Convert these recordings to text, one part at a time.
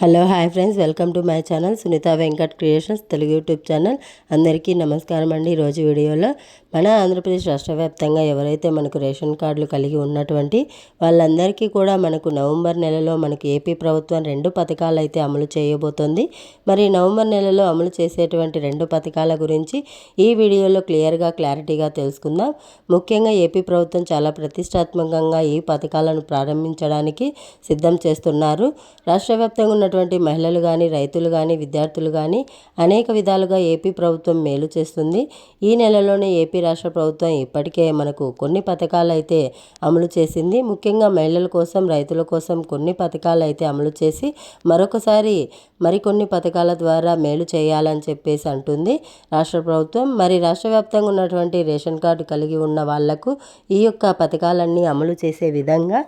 Hello hi friends. Welcome to my channel Sunitha Venkat creations Telugu YouTube channel. అందరికీ నమస్కారం అండి ఈరోజు వీడియోలో. మన ఆంధ్రప్రదేశ్ రాష్ట్ర వ్యాప్తంగా ఎవరైతే మనకు రేషన్ కార్డులు కలిగి ఉన్నటువంటి వాళ్ళందరికీ కూడా మనకు నవంబర్ నెలలో మనకు ఏపీ ప్రభుత్వం రెండు పథకాలు అయితే అమలు చేయబోతోంది. మరి నవంబర్ నెలలో అమలు చేసేటువంటి రెండు పథకాల గురించి ఈ వీడియోలో క్లియర్గా క్లారిటీగా తెలుసుకుందాం. ముఖ్యంగా ఏపీ ప్రభుత్వం చాలా ప్రతిష్టాత్మకంగా ఈ పథకాలను ప్రారంభించడానికి సిద్ధం చేస్తున్నారు. రాష్ట్ర వ్యాప్తంగా ఉన్నటువంటి మహిళలు కానీ రైతులు కానీ విద్యార్థులు కానీ అనేక విధాలుగా ఏపీ ప్రభుత్వం మేలు చేస్తుంది. ఈ నెలలోనే ఏపీ రాష్ట్ర ప్రభుత్వం ఇప్పటికే మనకు కొన్ని పథకాలు అయితే అమలు చేసింది. ముఖ్యంగా మహిళల కోసం రైతుల కోసం కొన్ని పథకాలు అయితే అమలు చేసి మరొకసారి మరికొన్ని పథకాల ద్వారా మేలు చేయాలని చెప్పేసి అంటుంది రాష్ట్ర ప్రభుత్వం. మరి రాష్ట్ర వ్యాప్తంగా ఉన్నటువంటి రేషన్ కార్డు కలిగి ఉన్న వాళ్ళకు ఈ యొక్క పథకాలన్నీ అమలు చేసే విధంగా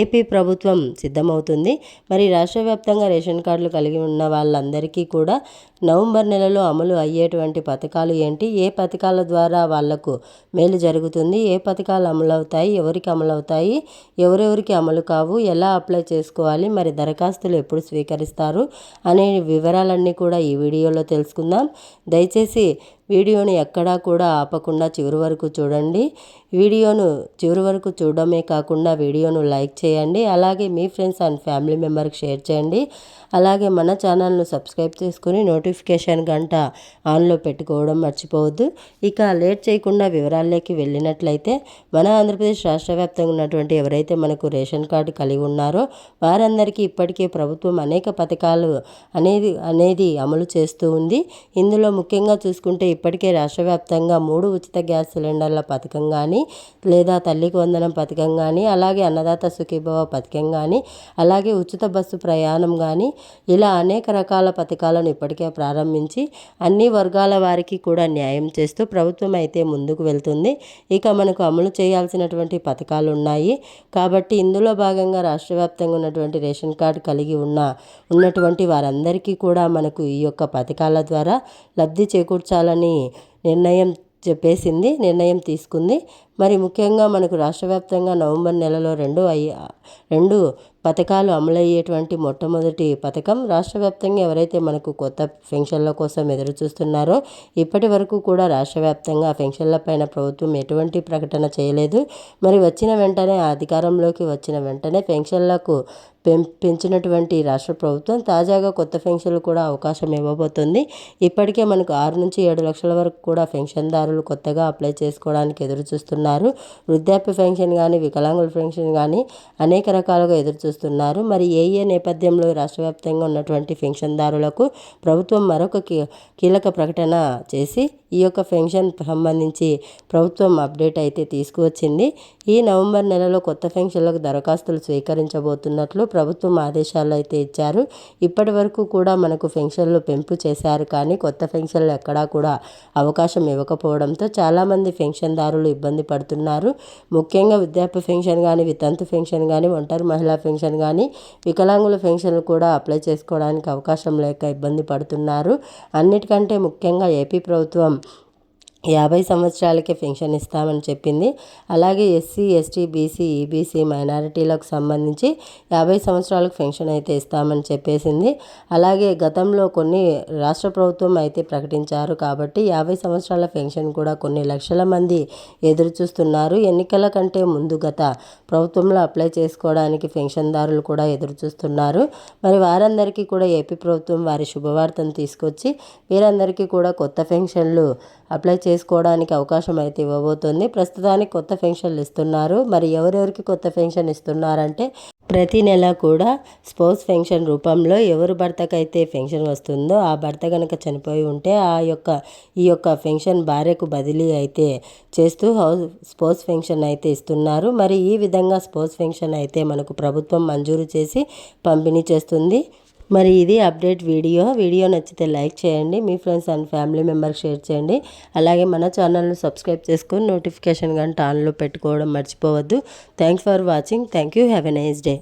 ఏపీ ప్రభుత్వం సిద్ధమవుతుంది. మరి రాష్ట్ర వ్యాప్తంగా రేషన్ రేషన్ కార్డులు కలిగి ఉన్న వాళ్ళందరికీ కూడా నవంబర్ నెలలో అమలు అయ్యేటువంటి పథకాలు ఏంటి? ఏ పథకాల ద్వారా వాళ్ళకు మేలు జరుగుతుంది? ఏ పథకాలు అమలు అవుతాయి ఎవరికి అమలవుతాయి? ఎవరెవరికి అమలు కావు? ఎలా అప్లై చేసుకోవాలి? మరి దరఖాస్తులు ఎప్పుడు స్వీకరిస్తారు? అనే వివరాలన్నీ కూడా ఈ వీడియోలో తెలుసుకుందాం. దయచేసి వీడియోని ఎక్కడా కూడా ఆపకుండా చివరి వరకు చూడండి. వీడియోను చివరి వరకు చూడడమే కాకుండా వీడియోను లైక్ చేయండి. అలాగే మీ ఫ్రెండ్స్ అండ్ ఫ్యామిలీ మెంబర్కి షేర్ చేయండి. అలాగే మన ఛానల్ను సబ్స్క్రైబ్ చేసుకుని నోటిఫికేషన్ గంట ఆన్లో పెట్టుకోవడం మర్చిపోవద్దు. ఇక లేట్ చేయకుండా వివరాల్లోకి వెళ్ళినట్లయితే మన ఆంధ్రప్రదేశ్ రాష్ట్ర వ్యాప్తంగా ఉన్నటువంటి ఎవరైతే మనకు రేషన్ కార్డు కలిగి ఉన్నారో వారందరికీ ఇప్పటికే ప్రభుత్వం అనేక పథకాలు అనేది అనేది అమలు చేస్తూ ఉంది. ఇందులో ముఖ్యంగా చూసుకుంటే ఇప్పటికే రాష్ట్ర వ్యాప్తంగా మూడు ఉచిత గ్యాస్ సిలిండర్ల పథకం కానీ లేదా తల్లికి వందనం పథకం కానీ అలాగే అన్నదాత సుఖీభవ పథకం కానీ అలాగే ఉచిత బస్సు ప్రయాణం కానీ ఇలా అనేక రకాల పథకాలను ఇప్పటికే ప్రారంభించి అన్ని వర్గాల వారికి కూడా న్యాయం చేస్తూ ప్రభుత్వం అయితే ముందుకు వెళ్తుంది. ఇక మనకు అమలు చేయాల్సినటువంటి పథకాలు ఉన్నాయి. కాబట్టి ఇందులో భాగంగా రాష్ట్ర వ్యాప్తంగా ఉన్నటువంటి రేషన్ కార్డు కలిగి ఉన్న ఉన్నటువంటి వారందరికీ కూడా మనకు ఈ యొక్క పథకాల ద్వారా లబ్ధి చేకూర్చాలని నిర్ణయం చెప్పేసింది నిర్ణయం తీసుకుంది. మరి ముఖ్యంగా మనకు రాష్ట్ర వ్యాప్తంగా నవంబర్ నెలలో రెండు అయ్యి రెండు పథకాలు అమలయ్యేటువంటి మొట్టమొదటి పథకం రాష్ట్ర వ్యాప్తంగా ఎవరైతే మనకు కొత్త పెన్షన్ల కోసం ఎదురు చూస్తున్నారో ఇప్పటి వరకు కూడా రాష్ట్ర వ్యాప్తంగా పెన్షన్ల పైన ప్రభుత్వం ఎటువంటి ప్రకటన చేయలేదు. మరి వచ్చిన వెంటనే అధికారంలోకి వచ్చిన వెంటనే పెన్షన్లకు పెం పెంచినటువంటి రాష్ట్ర ప్రభుత్వం తాజాగా కొత్త పెన్షన్లు కూడా అవకాశం ఇవ్వబోతుంది. ఇప్పటికే మనకు ఆరు నుంచి ఏడు లక్షల వరకు కూడా పెన్షన్దారులు కొత్తగా అప్లై చేసుకోవడానికి ఎదురు చూస్తున్నారు వృద్ధాప్య పెన్షన్ కానీ వికలాంగుల పెన్షన్ కానీ అనేక రకాలుగా ఎదురు చూస్తున్నారు మరి ఏ ఏ నేపథ్యంలో రాష్ట్ర వ్యాప్తంగా ఉన్నటువంటి పెన్షన్దారులకు ప్రభుత్వం మరొక కీలక ప్రకటన చేసి ఈ యొక్క పెన్షన్ సంబంధించి ప్రభుత్వం అప్డేట్ అయితే తీసుకువచ్చింది. ఈ నవంబర్ నెలలో కొత్త పెన్షన్లకు దరఖాస్తులు స్వీకరించబోతున్నట్లు ప్రభుత్వం ఆదేశాలు అయితే ఇచ్చారు. ఇప్పటి వరకు కూడా మనకు పెన్షన్లు పెంపు చేశారు కానీ కొత్త పెన్షన్లు ఎక్కడా కూడా అవకాశం ఇవ్వకపోవడంతో చాలామంది పెన్షన్దారులు ఇబ్బంది పడుతున్నారు. ముఖ్యంగా వృద్ధాప్య పెన్షన్ కానీ వితంతు పెన్షన్ కానీ ఒంటరి మహిళా పెన్షన్ కానీ వికలాంగుల పెన్షన్లు కూడా అప్లై చేసుకోవడానికి అవకాశం లేక ఇబ్బంది పడుతున్నారు. అన్నిటికంటే ముఖ్యంగా ఏపీ ప్రభుత్వం యాభై సంవత్సరాలకే పెన్షన్ ఇస్తామని చెప్పింది. అలాగే ఎస్సీ ఎస్టీ బీసీ ఈబీసీ మైనారిటీలకు సంబంధించి యాభై సంవత్సరాలకు పెన్షన్ అయితే ఇస్తామని చెప్పేసింది. అలాగే గతంలో కొన్ని రాష్ట్ర ప్రభుత్వం అయితే ప్రకటించారు కాబట్టి యాభై సంవత్సరాల పెన్షన్ కూడా కొన్ని లక్షల మంది ఎదురు చూస్తున్నారు ఎన్నికల కంటే ముందు గత ప్రభుత్వంలో అప్లై చేసుకోవడానికి పెన్షన్దారులు కూడా ఎదురు చూస్తున్నారు మరి వారందరికీ కూడా ఏపీ ప్రభుత్వం వారి శుభవార్తను తీసుకొచ్చి వీరందరికీ కూడా కొత్త పెన్షన్లు అప్లై చేసుకోవడానికి అవకాశం అయితే ఇవ్వబోతుంది. ప్రస్తుతానికి కొత్త పెన్షన్లు ఇస్తున్నారు. మరి ఎవరెవరికి కొత్త పెన్షన్ ఇస్తున్నారంటే ప్రతి నెల కూడా స్పోర్ట్స్ పెన్షన్ రూపంలో ఎవరు భర్తకైతే పెన్షన్ వస్తుందో ఆ భర్త కనుక చనిపోయి ఉంటే ఆ యొక్క ఈ యొక్క పెన్షన్ భార్యకు బదిలీ అయితే చేస్తూ హౌస్ స్పోర్ట్స్ పెన్షన్ అయితే ఇస్తున్నారు. మరి ఈ విధంగా స్పోర్ట్స్ పెన్షన్ అయితే మనకు ప్రభుత్వం మంజూరు చేసి పంపిణీ చేస్తుంది. మరి ఇది అప్డేట్ వీడియో. వీడియో నచ్చితే లైక్ చేయండి మీ ఫ్రెండ్స్ అండ్ ఫ్యామిలీ మెంబర్కి షేర్ చేయండి. అలాగే మన ఛానల్ను సబ్స్క్రైబ్ చేసుకొని నోటిఫికేషన్ గంట ఆన్లో పెట్టుకోవడం మర్చిపోవద్దు. Thanks for watching. Thank you. Have a nice day.